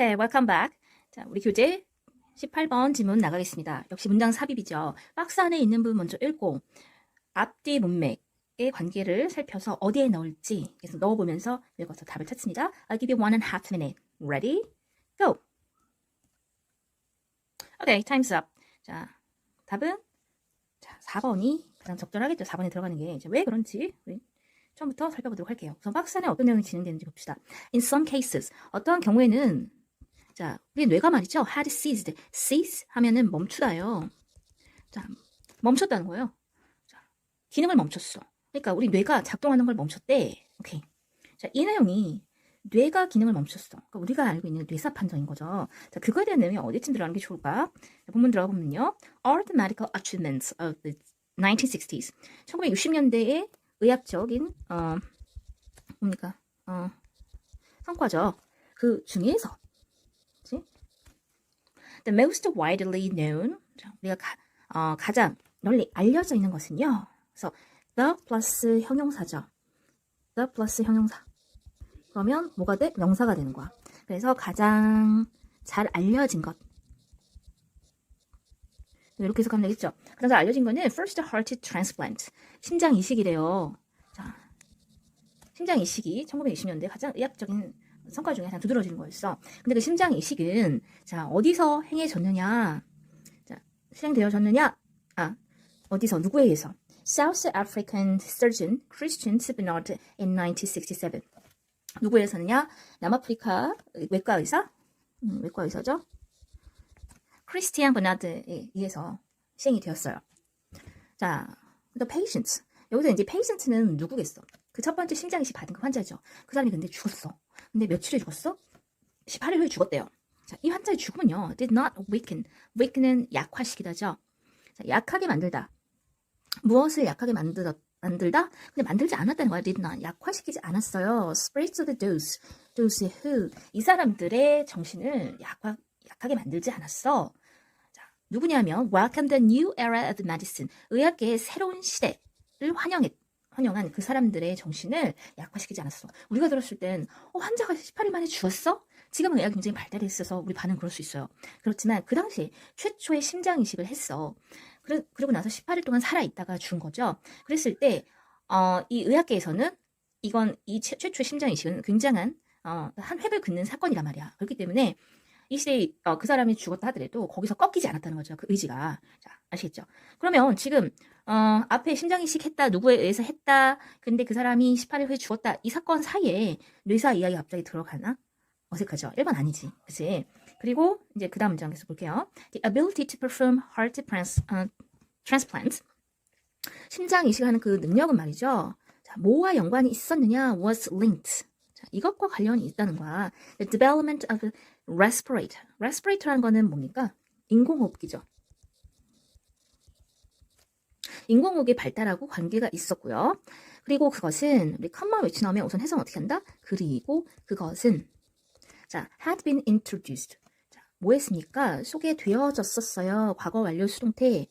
오케이, welcome back. 자, 우리 교재 18번 지문 나가겠습니다. 역시 문장 삽입이죠. 박스 안에 있는 부분 먼저 읽고 앞뒤 문맥의 관계를 살펴서 어디에 넣을지 그래서 넣어보면서 읽어서 답을 찾습니다. I'll give you one and a half minute. Ready? Go. 오케이, time's up. 자, 답은 자, 4번이 가장 적절하겠죠. 4번에 들어가는 게. 이제 왜 그런지 우리 처음부터 살펴보도록 할게요. 우선 박스 안에 어떤 내용이 진행되는지 봅시다. In some cases, 어떠한 경우에는 자, 우리 뇌가 말이죠. had ceased. cease 하면은 멈추다요. 자, 멈췄다는 거예요. 자, 기능을 멈췄어. 그러니까 우리 뇌가 작동하는 걸 멈췄대. 오케이. 자, 이 내용이 뇌가 기능을 멈췄어. 그러니까 우리가 알고 있는 뇌사 판정인 거죠. 자, 그거에 대한 내용이 어디쯤 들어가는 게 좋을까? 자, 본문 들어가 보면요. Are the medical achievements of the 1960s. 1960년대의 의학적인 어 뭡니까? 어 성과죠. 그 중에서? The most widely known 자, 우리가 가, 어, 가장 널리 알려져 있는 것은요. 그래서 the 플러스 형용사죠. the 플러스 형용사. 그러면 뭐가 돼? 명사가 되는 거야. 그래서 가장 잘 알려진 것. 이렇게 해석하면 되겠죠. 가장 잘 알려진 거는 first heart transplant. 심장 이식이래요. 자, 심장 이식이 1920년대 가장 의학적인 성과 중에 가장 두드러진 거였어. 근데 그 심장 이식은 자 어디서 행해졌느냐? 자 실행되어졌느냐? 아 어디서 누구에 의해서? South African surgeon Christian Bernard in 1967. 누구에 의해서느냐? 남아프리카 외과 의사, 음, 외과 의사죠. 크리스티안 버나드에 의해서 시행이 되었어요. 자, the patients. 여기서 이제 patient는 누구겠어? 그 첫 번째 심장 이식 받은 그 환자죠. 그 사람이 근데 죽었어. 근데 며칠에 죽었어? 18일 후에 죽었대요. 자, 이 환자의 죽음은요, did not weaken. weaken은 약화시키다죠. 자, 약하게 만들다. 무엇을 약하게 만들다, 만들다? 근데 만들지 않았다는 거야, did not. 약화시키지 않았어요. spread to the dose. dose who. 이 사람들의 정신을 약화, 약하게 만들지 않았어. 자, 누구냐면, welcome the new era of medicine. 의학계의 새로운 시대를 환영했, 환영한 그 사람들의 정신을 약화시키지 않았어. 우리가 들었을 땐, 어, 환자가 18일 만에 죽었어? 지금은 의학이 굉장히 발달해 있어서 우리 반응 그럴 수 있어요. 그렇지만 그 당시에 최초의 심장 이식을 했어. 그래, 그리고 나서 18일 동안 살아 있다가 죽은 거죠. 그랬을 때, 어, 이 의학계에서는 이건 이 최, 최초의 심장 이식은 굉장한, 어, 한 획을 긋는 사건이란 말이야. 그렇기 때문에 이 시대에 어, 그 사람이 죽었다 하더라도 거기서 꺾이지 않았다는 거죠. 그 의지가. 자, 아시겠죠? 그러면 지금 어, 앞에 심장 이식 했다, 누구에 의해서 했다, 근데 그 사람이 18일 후에 죽었다. 이 사건 사이에 뇌사 이야기 갑자기 들어가나? 어색하죠? 1번 아니지. 그치? 그리고 이제 그 다음 문장 계속 볼게요. The ability to perform heart 어, transplant. 심장 이식하는 그 능력은 말이죠. 자, 뭐와 연관이 있었느냐? was linked. 자, 이것과 관련이 있다는 거야. The development of respirator. respirator라는 거는 뭡니까? 인공호흡기죠. 인공호흡의 발달하고 관계가 있었고요. 그리고 그것은 우리 컴마 외치 나오면 우선 해석 어떻게 한다? 그리고 그것은 자, had been introduced. 자, 뭐 했습니까? 소개되어졌었어요. 과거 완료 수동태.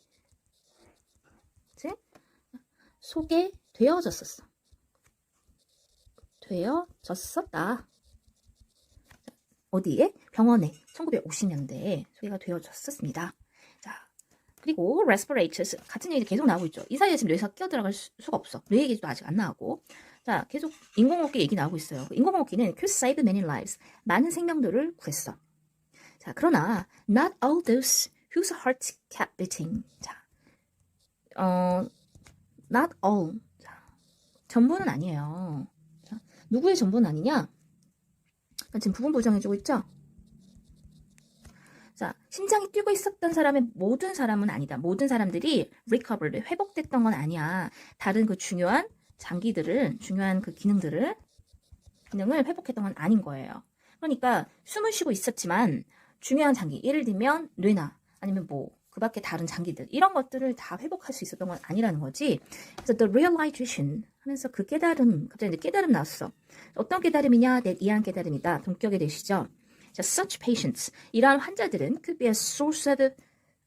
소개되어졌었어. 되어졌었다. 어디에? 병원에 1950년대에 소개가 되어졌었습니다. 자, 그리고 respirators 같은 얘기 계속 나오고 있죠. 이 사이에 지금 뇌사 끼어 들어갈 수, 가 없어. 뇌 얘기도 아직 안 나오고. 자, 계속 인공호흡기 얘기 나오고 있어요. 그 인공호흡기는 could save many lives. 많은 생명들을 구했어. 자, 그러나 not all those whose hearts kept beating. 자, 어, not all. 자, 전부는 아니에요. 자, 누구의 전부는 아니냐? 지금 부분 보정해주고 있죠? 자, 심장이 뛰고 있었던 사람의 모든 사람은 아니다. 모든 사람들이 recovered, 회복됐던 건 아니야. 다른 그 중요한 장기들을, 중요한 그 기능들을, 기능을 회복했던 건 아닌 거예요. 그러니까 숨을 쉬고 있었지만 중요한 장기, 예를 들면 뇌나 아니면 뭐 그 밖에 다른 장기들 이런 것들을 다 회복할 수 있었던 건 아니라는 거지. 그래서 the realization 하면서 그 깨달음 갑자기 깨달음 나왔어. 어떤 깨달음이냐? 내 이해한 깨달음이다. 동격이 되시죠. 자, such patients 이러한 환자들은 could be a source of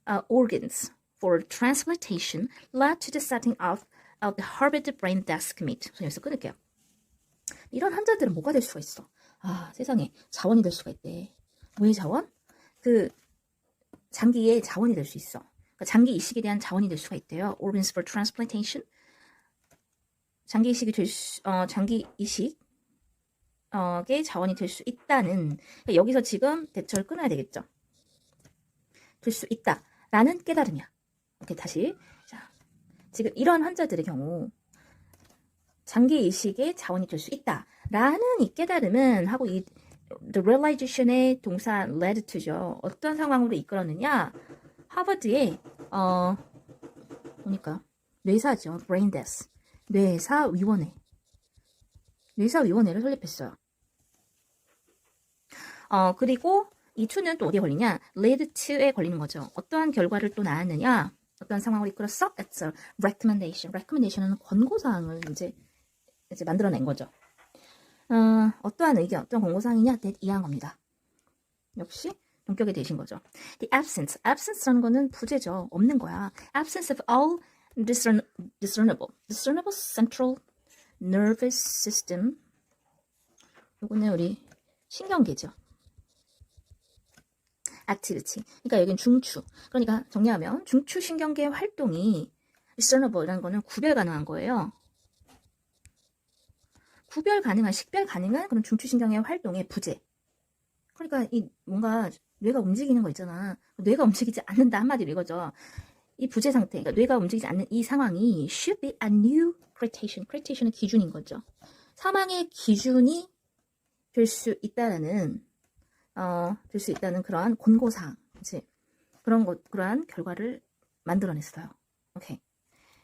uh, organs for transplantation led to the setting of, of the Harvard Brain Committee. 우선 여기서 끊을게요. 이런 환자들은 뭐가 될 수가 있어? 아, 세상에 자원이 될 수가 있대. 뭐의 자원? 그 장기의 자원이 될 수 있어. 그러니까 장기 이식에 대한 자원이 될 수가 있대요. Organs for transplantation. 장기 이식이 될 수, 어, 장기 이식 어의 자원이 될 수 있다는 그러니까 여기서 지금 대처를 끊어야 되겠죠. 될 수 있다라는 깨달음이야. 오케이 다시 자 지금 이런 환자들의 경우 장기 이식의 자원이 될 수 있다라는 이 깨달음은 하고 이 the realization의 동사 led to죠. 어떤 상황으로 이끌었느냐? 하버드의 어 보니까 뇌사죠. brain death. 뇌사 위원회. 뇌사 위원회를 설립했어요. 어 그리고 이 to는 또 어디에 걸리냐? led to에 걸리는 거죠. 어떠한 결과를 또 낳았느냐? 어떤 상황으로 이끌었어? That's a recommendation. recommendation은 권고사항을 이제 이제 만들어낸 거죠. 어, 어떠한 의견, 어떤 권고사항이냐? that 이해한 겁니다. 역시 동격이 되신 거죠. The absence, absence라는 거는 부재죠. 없는 거야. absence of all discern, discernible, discernible central nervous system. 요거는 우리 신경계죠. Activity. 그러니까 여기는 중추. 그러니까 정리하면 중추 신경계 활동이 discernible이라는 거는 구별 가능한 거예요. 구별 가능한, 식별 가능한 그런 중추 신경의 활동의 부재. 그러니까 이 뭔가 뇌가 움직이는 거 있잖아. 뇌가 움직이지 않는다 한마디로 이거죠. 이 부재 상태, 그러니까 뇌가 움직이지 않는 이 상황이 should be a new criterion. criterion은 기준인 거죠. 사망의 기준이 될 수 있다는 어, 될 수 있다는 그러한 권고사항, 그치? 그런 것, 그러한 결과를 만들어냈어요. 오케이.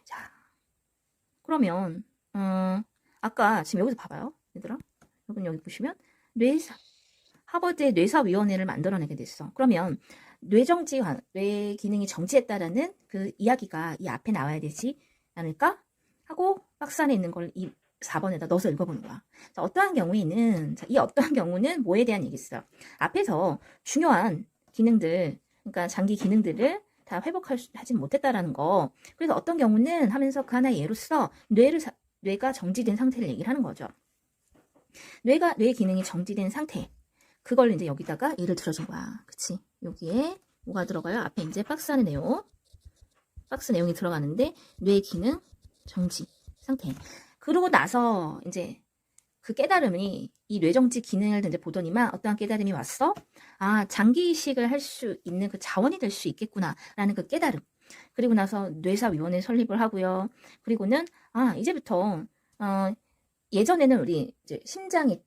자, 그러면, 어, 아까 지금 여기서 봐봐요. 얘들아. 여러분 여기 보시면, 뇌사, 하버드의 뇌사위원회를 만들어내게 됐어. 그러면, 뇌정지, 뇌 기능이 정지했다라는 그 이야기가 이 앞에 나와야 되지 않을까? 하고 박스 안에 있는 걸 이 4번에다 넣어서 읽어보는 거야. 자, 어떠한 경우에는, 자, 이 어떠한 경우는 뭐에 대한 얘기 있어요. 앞에서 중요한 기능들, 그러니까 장기 기능들을 다 회복하지 못했다라는 거. 그래서 어떤 경우는 하면서 그 하나의 예로서 뇌를, 사- 뇌가 정지된 상태를 얘기를 하는 거죠. 뇌가, 뇌 기능이 정지된 상태. 그걸 이제 여기다가 예를 들어준 거야. 그치? 여기에 뭐가 들어가요? 앞에 이제 박스 안에 내용. 박스 내용이 들어가는데, 뇌 기능 정지 상태. 그러고 나서 이제 그 깨달음이 이 뇌정지 기능을 이제 보더니만 어떠한 깨달음이 왔어? 아, 장기 이식을 할 수 있는 그 자원이 될 수 있겠구나라는 그 깨달음. 그리고 나서 뇌사위원회 설립을 하고요. 그리고는 아, 이제부터 어, 예전에는 우리 이제 심장이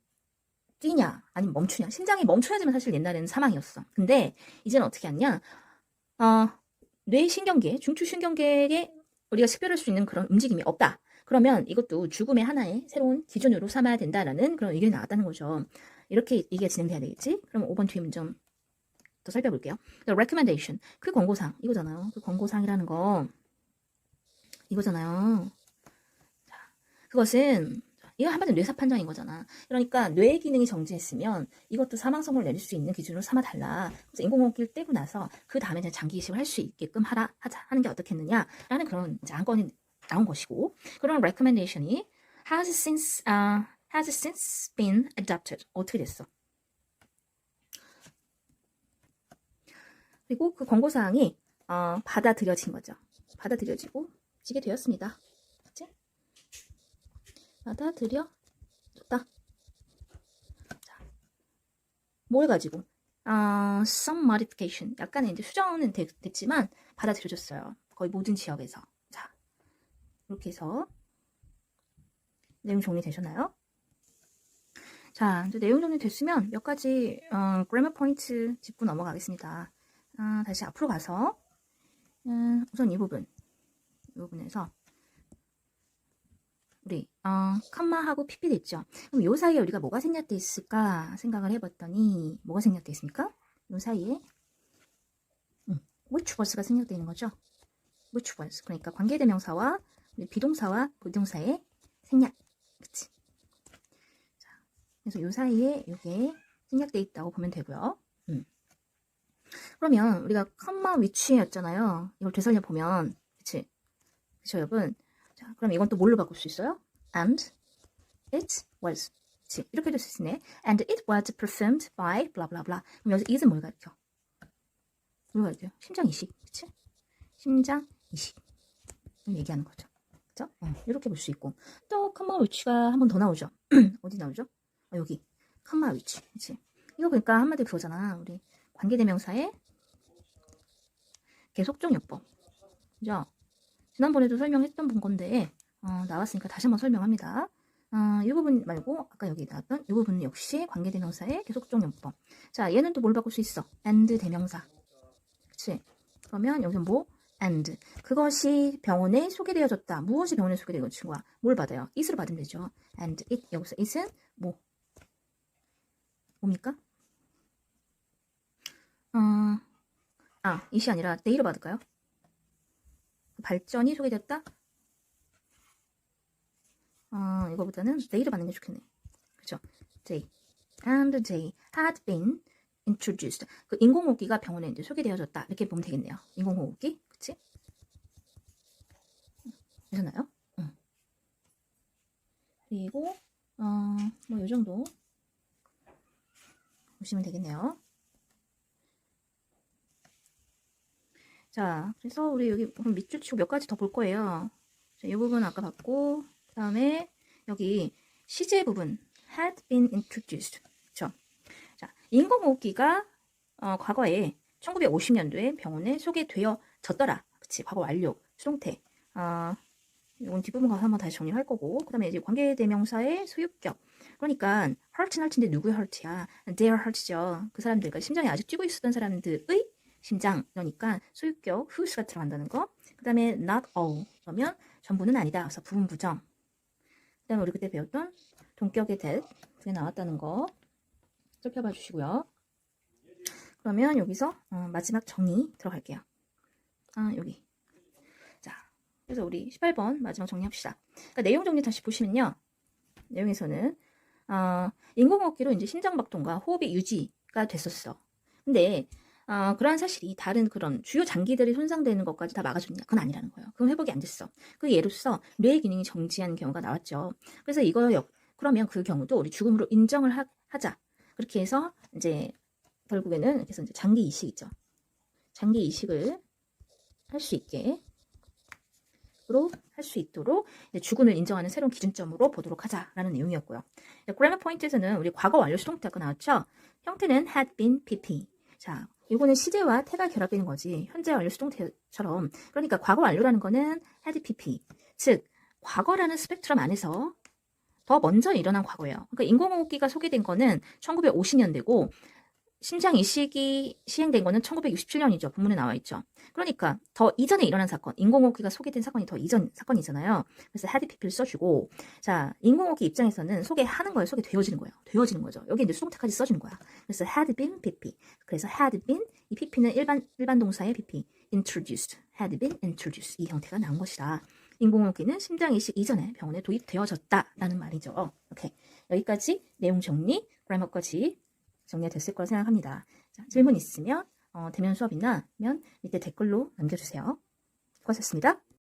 뛰냐 아니면 멈추냐 심장이 멈춰야지만 사실 옛날에는 사망이었어. 근데 이제는 어떻게 하냐? 어, 뇌신경계, 중추신경계에 우리가 식별할 수 있는 그런 움직임이 없다. 그러면 이것도 죽음의 하나의 새로운 기준으로 삼아야 된다라는 그런 의견이 나왔다는 거죠. 이렇게 이게 진행돼야 되겠지? 그럼 5번 뒤에 문좀 더 살펴볼게요. The recommendation. 그 권고사항. 이거잖아요. 그 권고사항이라는 거. 이거잖아요. 자, 그것은 이거 한마디로 뇌사 판정인 거잖아. 그러니까 뇌 기능이 정지했으면 이것도 사망성을 내릴 수 있는 기준으로 삼아달라. 그래서 인공호흡기를 떼고 나서 그 다음에 장기 이식을 할 수 있게끔 하라 하자 하는 게 어떻겠느냐라는 그런 이제 안건이 나온 것이고 그런 recommendation이 has since uh, has since been adopted 어떻게 됐어? 그리고 그 권고 사항이 어, 받아들여진 거죠. 받아들여지고 지게 되었습니다. 그치? 받아들여졌다. 자, 뭘 가지고? 어, some modification. 약간의 이제 수정은 됐, 됐지만 받아들여졌어요. 거의 모든 지역에서. 자, 이렇게 해서 내용 정리되셨나요? 자, 이제 내용 정리됐으면 몇 가지 어, 그래머 포인트 짚고 넘어가겠습니다. 아, 다시 앞으로 가서 음, 우선 이 부분 이 부분에서 우리 어, 컴마하고 pp 됐죠. 그럼 요 사이에 우리가 뭐가 생략돼 있을까 생각을 해봤더니 뭐가 생략돼 있습니까? 요 사이에 음, which was가 생략돼 있는 거죠. which was 그러니까 관계대명사와 비동사와 부동사의 생략, 그치? 자, 그래서 요 사이에 요게 생략돼 있다고 보면 되고요. 음. 그러면 우리가 컴마 위치였잖아요. 이걸 되살려 보면, 그치? 그쵸, 여러분? 자, 그럼 이건 또 뭘로 바꿀 수 있어요? And it was. 그치? 이렇게 될 수 있네. And it was performed by blah blah blah. 그럼 여기서 it은 뭘 가르쳐? 뭘 가르쳐요? 심장 이식. 그치? 심장 이식. 얘기하는 거죠. 그죠? 어, 이렇게 볼 수 있고. 또 컴마 위치가 한 번 더 나오죠. 어디 나오죠? 어, 여기. 컴마 위치. 그치? 이거 보니까 한마디로 그거잖아. 우리 관계대명사의 계속적용법. 그죠? 지난번에도 설명했던 본 건데, 어, 나왔으니까 다시 한번 설명합니다. 어, 이 부분 말고, 아까 여기 나왔던 이 부분 역시 관계대명사의 계속적 용법. 자, 얘는 또 뭘 바꿀 수 있어? and 대명사. 그치? 그러면 여기서 뭐? And. 그것이 병원에 소개되어졌다. 무엇이 병원에 소개되어진 친구야? 뭘 받아요? it으로 받으면 되죠. and it. 여기서 it은 뭐? 뭡니까? 어, 아, it이 아니라 day로 받을까요? 발전이 소개됐다? 어, 이거보다는 day로 받는 게 좋겠네. 그죠? day. And they had been introduced. 그 인공호흡기가 병원에 이제 소개되어졌다. 이렇게 보면 되겠네요. 인공호흡기. 그치? 되셨나요? 응. 그리고, 어, 뭐, 요 정도. 보시면 되겠네요. 자, 그래서 우리 여기 밑줄 치고 몇 가지 더 볼 거예요. 자, 이 부분 아까 봤고, 그 다음에 여기 시제 부분 had been introduced. 그쵸? 자, 인공호흡기가 어, 과거에 1950년도에 병원에 소개되어 졌더라. 그치? 과거 완료, 수동태. 어, 이건 뒷부분 가서 한번 다시 정리할 거고, 그 다음에 이제 관계대명사의 소유격. 그러니까 heart는 heart인데 누구의 heart야? their heart죠. 그 사람들, 그러니까 심장이 아직 뛰고 있었던 사람들의 심장. 그러니까 소유격 whose가 들어간다는 거. 그 다음에 not all. 그러면 전부는 아니다. 그래서 부분 부정. 그 다음에 우리 그때 배웠던 동격의 that. 그게 나왔다는 거. 살펴봐 주시고요. 그러면 여기서 어, 마지막 정리 들어갈게요. 아, 여기. 자, 그래서 우리 18번 마지막 정리합시다. 그러니까 내용 정리 다시 보시면요. 내용에서는 어, 인공호흡기로 이제 심장박동과 호흡이 유지가 됐었어. 근데 어, 그러한 사실이 다른 그런 주요 장기들이 손상되는 것까지 다 막아줬냐? 그건 아니라는 거예요. 그건 회복이 안 됐어. 그 예로서 뇌의 기능이 정지한 경우가 나왔죠. 그래서 이거 역, 그러면 그 경우도 우리 죽음으로 인정을 하, 하자. 그렇게 해서 이제 결국에는 그래서 이제 장기 이식이죠. 장기 이식을 할 수 있게 할수 있도록 죽음을 인정하는 새로운 기준점으로 보도록 하자라는 내용이었고요. 그래머 포인트에서는 우리 과거 완료 수동태 아까 나왔죠. 형태는 had been pp. 자, 이거는 시제와 태가 결합되는 거지. 현재 완료 수동태처럼. 그러니까 과거 완료라는 거는 had pp. 즉 과거라는 스펙트럼 안에서 더 먼저 일어난 과거예요. 그러니까 인공호흡기가 소개된 거는 1950년대고 심장 이식이 시행된 거는 1967년이죠. 본문에 나와 있죠. 그러니까 더 이전에 일어난 사건, 인공호흡기가 소개된 사건이 더 이전 사건이잖아요. 그래서 pp를 써주고 자 인공호흡기 입장에서는 소개하는 거예요. 소개되어지는 거예요. 되어지는 거죠. 여기 이제 수동태까지 써주는 거야. 그래서 had been pp. 그래서 had been 이 pp는 일반 일반 동사의 pp. introduced, had been introduced 이 형태가 나온 것이다. 인공호흡기는 심장 이식 이전에 병원에 도입되어졌다라는 말이죠. 오케이 여기까지 내용 정리, 그래머까지 정리가 됐을 거라 생각합니다. 자, 질문 있으면 어, 대면 수업이나 면 밑에 댓글로 남겨주세요. 수고하셨습니다.